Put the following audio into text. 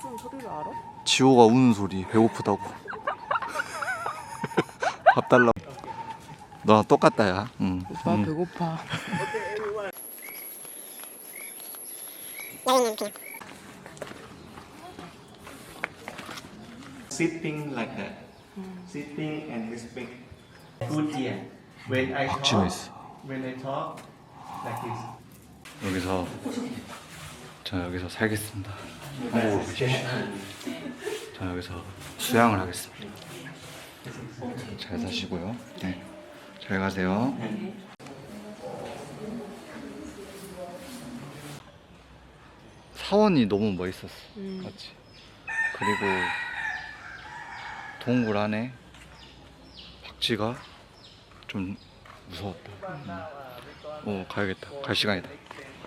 소리를 알아? 지호가 우는 소리 배고프다고 밥 달라고 너랑 똑같다 야 응. 오빠 응. 배고파. sitting like that. Sitting and respect. Good here. When I talk, 있어 when I talk, like this. 여기서 저 여기서 살겠습니다. 한국으로 가십시오. 저 여기서 수양을 하겠습니다. 잘 사시고요. 네. 잘 가세요. 사원이 너무 멋있었어. 맞지? 그리고 동굴 안에 박쥐가 좀 무서웠다. 음. 어 가야겠다. 갈 시간이다